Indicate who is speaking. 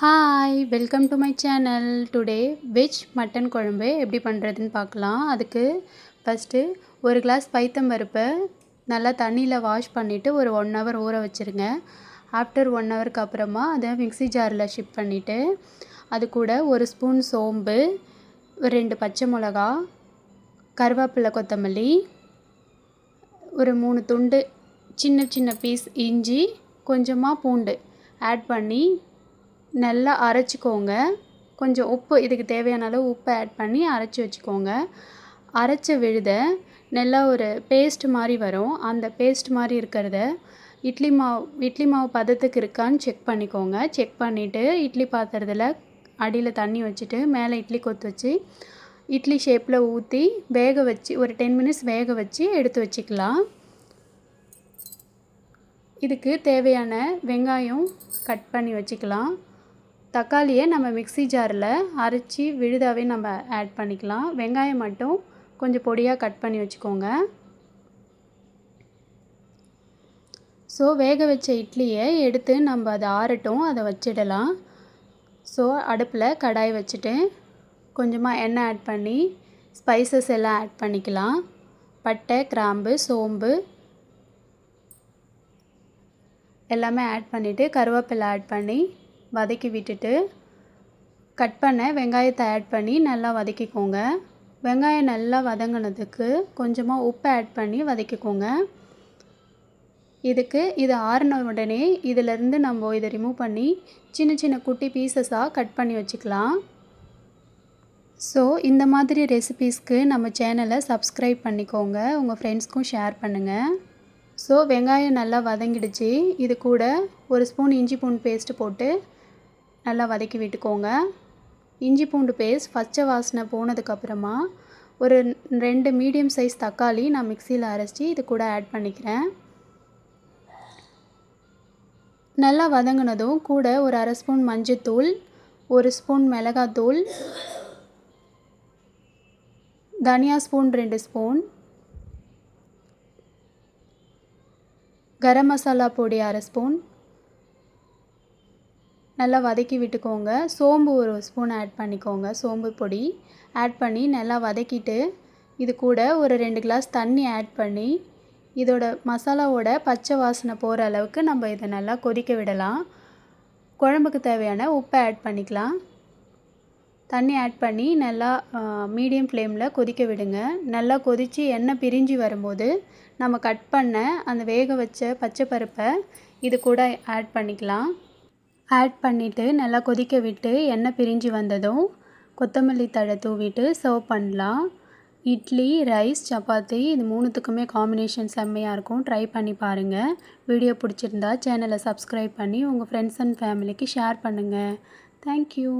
Speaker 1: Hi welcome to my channel today veg mutton குழம்பு எப்படி பண்ணுறதுன்னு பார்க்கலாம். அதுக்கு ஃபஸ்ட்டு ஒரு கிளாஸ் பைத்தம் பருப்பை நல்லா தண்ணியில் வாஷ் பண்ணிவிட்டு ஒரு ஒன் ஹவர் ஊற வச்சுருங்க. ஆஃப்டர் ஒன் ஹவருக்கு அப்புறமா அதை மிக்ஸி ஜாரில் ஷிஃப்ட் பண்ணிவிட்டு அது கூட ஒரு ஸ்பூன் சோம்பு ஒரு ரெண்டு பச்சை மிளகா கருவேப்பிலை கொத்தமல்லி ஒரு மூணு துண்டு சின்ன சின்ன பீஸ் இஞ்சி கொஞ்சமாக பூண்டு ஆட் பண்ணி நல்லா அரைச்சிக்கோங்க. கொஞ்சம் உப்பு இதுக்கு தேவையான அளவு உப்பை ஆட் பண்ணி அரைச்சி வச்சுக்கோங்க. அரைச்ச விழுதை நல்லா ஒரு பேஸ்ட் மாதிரி வரும். அந்த பேஸ்ட் மாதிரி இருக்கிறத இட்லி மாவு இட்லி மாவு பதத்துக்கு இருக்கான்னு செக் பண்ணிக்கோங்க. செக் பண்ணிவிட்டு இட்லி பாத்திரத்தில் அடியில் தண்ணி வச்சுட்டு மேலே இட்லி கொத்து வச்சு இட்லி ஷேப்பில் ஊற்றி வேக வச்சு ஒரு டென் மினிட்ஸ் வேக வச்சு எடுத்து வச்சுக்கலாம். இதுக்கு தேவையான வெங்காயம் கட் பண்ணி வச்சுக்கலாம். தக்காளியை நம்ம மிக்ஸி ஜாரில் அரைச்சி விழுதாவே நம்ம ஆட் பண்ணிக்கலாம். வெங்காயம் மட்டும் கொஞ்சம் பொடியாக கட் பண்ணி வச்சுக்கோங்க. ஸோ வேக வச்ச இட்லியை எடுத்து நம்ம அதை ஆறட்டும் அதை வச்சிடலாம். ஸோ அடுப்பில் கடாய் வச்சுட்டு கொஞ்சமாக எண்ணெய் ஆட் பண்ணி ஸ்பைசஸ் எல்லாம் ஆட் பண்ணிக்கலாம். பட்டை கிராம்பு சோம்பு எல்லாமே ஆட் பண்ணிவிட்டு கருவேப்பிலை ஆட் பண்ணி வதக்கி விட்டுட்டு கட் பண்ண வெங்காயத்தை ஆட் பண்ணி நல்லா வதக்கிக்கோங்க. வெங்காயம் நல்லா வதங்கினதுக்கு கொஞ்சமாக உப்பு ஆட் பண்ணி வதக்கிக்கோங்க. இதுக்கு இது ஆறின உடனே இதிலேருந்து நம்ம இதை ரிமூவ் பண்ணி சின்ன சின்ன குட்டி பீசஸாக கட் பண்ணி வச்சுக்கலாம். ஸோ இந்த மாதிரி ரெசிபீஸ்க்கு நம்ம சேனலை சப்ஸ்கிரைப் பண்ணிக்கோங்க. உங்கள் ஃப்ரெண்ட்ஸ்க்கும் ஷேர் பண்ணுங்கள் ஸோ வெங்காயம் நல்லா வதங்கிடுச்சு. இது கூட ஒரு ஸ்பூன் இஞ்சி பூண்டு பேஸ்ட்டு போட்டு நல்லா வதக்கி விட்டுக்கோங்க. இஞ்சி பூண்டு பேஸ்ட் பச்சை வாசனை போனதுக்கப்புறமா ஒரு ரெண்டு மீடியம் சைஸ் தக்காளி நான் மிக்சியில் அரைச்சி இது கூட ஆட் பண்ணிக்கிறேன். நல்லா வதங்கினதும் கூட ஒரு அரை ஸ்பூன் மஞ்சத்தூள் ஒரு ஸ்பூன் மிளகாத்தூள் தனியா ஸ்பூன் ரெண்டு ஸ்பூன் கரம் மசாலா பொடி அரை ஸ்பூன் நல்லா வதக்கி விட்டுக்கோங்க. சோம்பு ஒரு ஸ்பூன் ஆட் பண்ணிக்கோங்க. சோம்பு பொடி ஆட் பண்ணி நல்லா வதக்கிட்டு இது கூட ஒரு ரெண்டு கிளாஸ் தண்ணி ஆட் பண்ணி இதோட மசாலாவோட பச்சை வாசனை போகிற அளவுக்கு நம்ம இதை நல்லா கொதிக்க விடலாம். குழம்புக்கு தேவையான உப்பை ஆட் பண்ணிக்கலாம். தண்ணி ஆட் பண்ணி நல்லா மீடியம் ஃப்ளேமில் கொதிக்க விடுங்க. நல்லா கொதித்து எண்ணெய் பிரிஞ்சு வரும்போது நம்ம கட் பண்ண அந்த வேக வச்ச பச்சை பருப்பை இது கூட ஆட் பண்ணிக்கலாம். ஆட் பண்ணிவிட்டு நல்லா கொதிக்க விட்டு எண்ணெய் பிரிஞ்சு வந்ததும் கொத்தமல்லி தழை தூவிட்டு சர்வ் பண்ணலாம். இட்லி ரைஸ் சப்பாத்தி இது மூணுத்துக்குமே காம்பினேஷன் செம்மையாக இருக்கும். ட்ரை பண்ணி பாருங்கள் வீடியோ பிடிச்சிருந்தா சேனலை சப்ஸ்கிரைப் பண்ணி உங்கள் ஃப்ரெண்ட்ஸ் அண்ட் ஃபேமிலிக்கு ஷேர் பண்ணுங்கள் தேங்க்யூ